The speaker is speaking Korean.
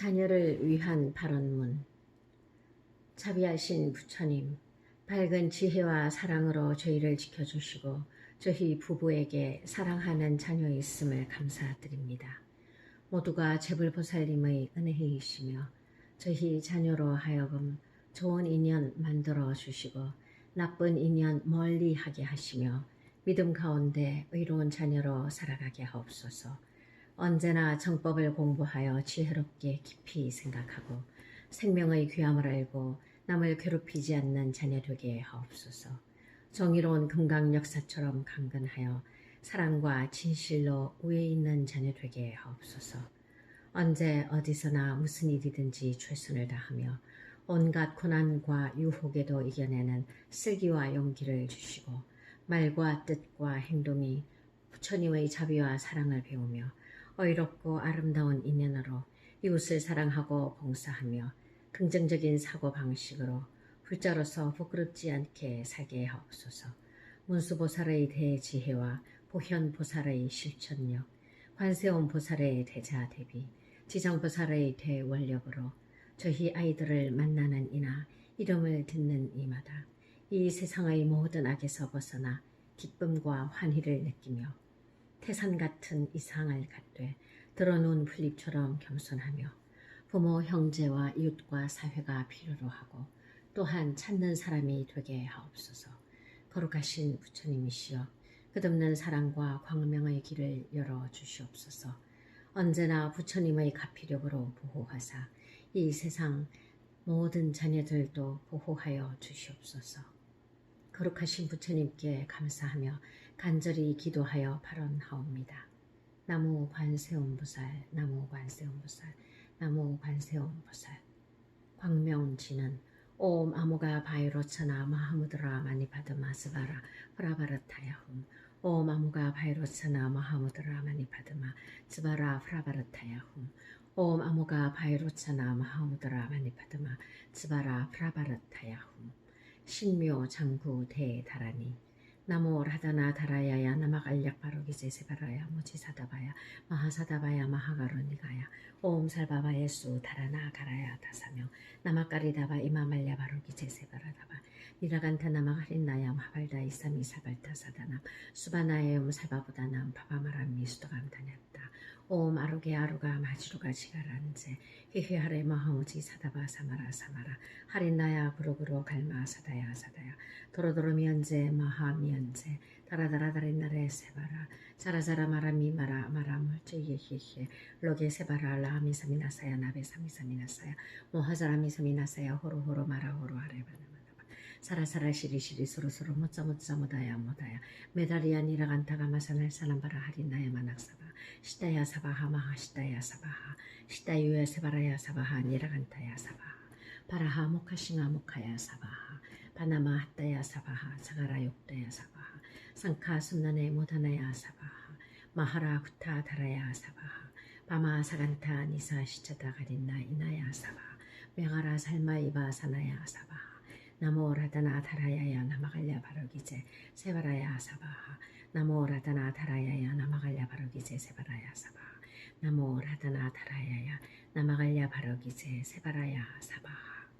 자녀를 위한 발언문 자비하신 부처님 밝은 지혜와 사랑으로 저희를 지켜주시고 저희 부부에게 사랑하는 자녀 있음을 감사드립니다. 모두가 제불보살님의 은혜이시며 저희 자녀로 하여금 좋은 인연 만들어 주시고 나쁜 인연 멀리 하게 하시며 믿음 가운데 의로운 자녀로 살아가게 하옵소서. 언제나 정법을 공부하여 지혜롭게 깊이 생각하고 생명의 귀함을 알고 남을 괴롭히지 않는 자녀 되게 하옵소서. 정의로운 금강 역사처럼 강건하여 사랑과 진실로 우애 있는 자녀 되게 하옵소서. 언제 어디서나 무슨 일이든지 최선을 다하며 온갖 고난과 유혹에도 이겨내는 슬기와 용기를 주시고 말과 뜻과 행동이 부처님의 자비와 사랑을 배우며 어이롭고 아름다운 인연으로 이웃을 사랑하고 봉사하며 긍정적인 사고 방식으로 불자로서 부끄럽지 않게 살게 하옵소서. 문수보살의 대지혜와 보현보살의 실천력, 관세음 보살의 대자 대비, 지장보살의 대원력으로 저희 아이들을 만나는 이나 이름을 듣는 이마다 이 세상의 모든 악에서 벗어나 기쁨과 환희를 느끼며 태산 같은 이상을 갖되 드러놓은 풀잎처럼 겸손하며 부모, 형제와 이웃과 사회가 필요로 하고 또한 찾는 사람이 되게 하옵소서. 거룩하신 부처님이시여 끝없는 사랑과 광명의 길을 열어 주시옵소서. 언제나 부처님의 가피력으로 보호하사 이 세상 모든 자녀들도 보호하여 주시옵소서. 거룩하신 부처님께 감사하며 간절히 기도하여 발언하옵니다. 나무 관세음보살, 나무 관세음보살, 나무 관세음보살. 광명지는 옴 아무가 바이로처나 마하무드라 마니파드마 스바라 프라바르타야훔 옴 아무가 바이로처나 마하무드라 마니파드마 스바라 프라바르타야훔 옴 아무가 바이로처나 마하무드라 마니파드마 스바라 프라바르타야훔 신묘 장구 대다라니 나모 라다나 다라야야 나마갈약 바로기제 세바라야 모지사다바야 마하사다바야 마하가로니가야. 오음 살바바 예수 다라나 가라야 다사명. 나마까리다바 이마말야 바로기제 세바라다바. 니라간타 나마가린나야 마발다 이사미 사발타 사다남. 수바나에 음 살바보다남 바바마람미 수도감다녔다 오음 아루게 아루가 마지루가 지가란제. 히히하레 마하무지 사다바 사마라 사마라. 하린나야 부르부르 갈마 사다야 사다야. 도로도로 미연제 마하 미연제. 다라다라 다린나레 세바라. 자라자라 마라 미마라 마라 물제예히히. 로게 세바라 라미사미나사야 나베사미사미나사야. 모하자라미사미나사야. 호로호로 마라 호로 아레바나마나바 사라사라 시리시리 소로소로 모짜모짜 모다야 모다야 메다리아 니라간타가 마사날 사람바라 하린나야 마낙사바. 시다야 사바하 마하 시다야 사바하. 시다유야 세바라야 사바하 니라간타야 사바하. 바라하 모카싱아 모카야 사바하. 바나마 핫다야 사바하. 사가라 욕다야 사바하. 상카 순나네 모다나야 사바하. 마하라 구타 다라야 사바하. 바마 사간타 니사 시차다 가린나 이나야 사바하. 메가라 살마 이바 사나야 사바하 나모 라다나 다라야야 나마갈야 바로기제 세바라야 사바하 나모 라다나 다라야야 나마갈야 바로기제 세바라야 사바하 나모 라다나 다라야야 나마갈야 바로기제 세바라야 사바하